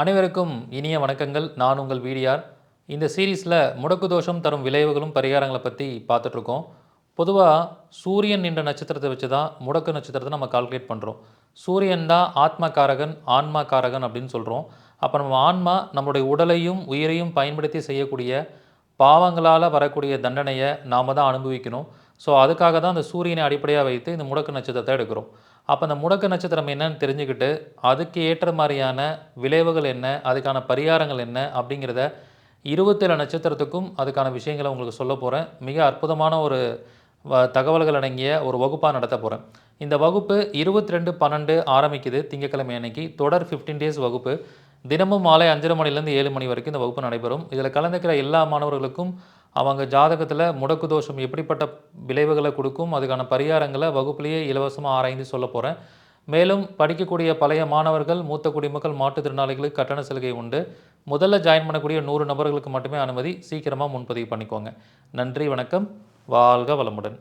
அனைவருக்கும் இனிய வணக்கங்கள். நான் உங்கள் வீடியார். இந்த சீரீஸில் முடக்கு தோஷம் தரும் விளைவுகளும் பரிகாரங்களை பற்றி பார்த்துட்ருக்கோம். பொதுவாக சூரியன் என்ற நட்சத்திரத்தை வச்சு தான் முடக்கு நட்சத்திரத்தை நம்ம கால்குலேட் பண்ணுறோம் சூரியன் தான் ஆத்மா காரகன் ஆன்மா காரகன் அப்படின்னு சொல்கிறோம் அப்போ நம்ம ஆன்மா நம்முடைய உடலையும் உயிரையும் பயன்படுத்தி செய்யக்கூடிய பாவங்களால் வரக்கூடிய தண்டனையை நாம் தான் அனுபவிக்கணும். ஸோ அதுக்காக தான் அந்த சூரியனை அடிப்படையாக வைத்து இந்த முடக்கு நட்சத்திரத்தை எடுக்கிறோம். அப்போ அந்த முடக்கு நட்சத்திரம் என்னன்னு தெரிஞ்சுக்கிட்டு அதுக்கு ஏற்ற மாதிரியான விளைவுகள் என்ன அதுக்கான பரிகாரங்கள் என்ன அப்படிங்கிறத இருபத்தேழு நட்சத்திரத்துக்கும் அதுக்கான விஷயங்களை உங்களுக்கு சொல்ல போகிறேன் மிக அற்புதமான ஒரு வ- தகவல்கள் அடங்கிய ஒரு வகுப்பாக நடத்த போகிறேன் இந்த வகுப்பு இருபத்தி ரெண்டு பன்னெண்டு ஆரம்பிக்குது திங்கட்கிழமை அன்னைக்கு. தொடர் 15 டேஸ் வகுப்பு. தினமும் மாலை அஞ்சரை மணிலேருந்து ஏழு மணி வரைக்கும் இந்த வகுப்பு நடைபெறும். இதில் கலந்துக்கிற எல்லா மாணவர்களுக்கும் அவங்க ஜாதகத்தில் முடக்கு தோஷம் எப்படிப்பட்ட விளைவுகளை கொடுக்கும் அதுக்கான பரிகாரங்களை வகுப்புலேயே இலவசமாக ஆராய்ந்து சொல்ல போகிறேன் மேலும் படிக்கக்கூடிய பழைய மாணவர்கள் மூத்த குடிமக்கள் மாற்றுத்திறனாளிகளுக்கு கட்டண சலுகை உண்டு. முதல்ல ஜாயின் பண்ணக்கூடிய நூறு நபர்களுக்கு மட்டுமே அனுமதி. சீக்கிரமாக முன்பதிவு பண்ணிக்கோங்க. நன்றி வணக்கம். வாழ்க வளமுடன்.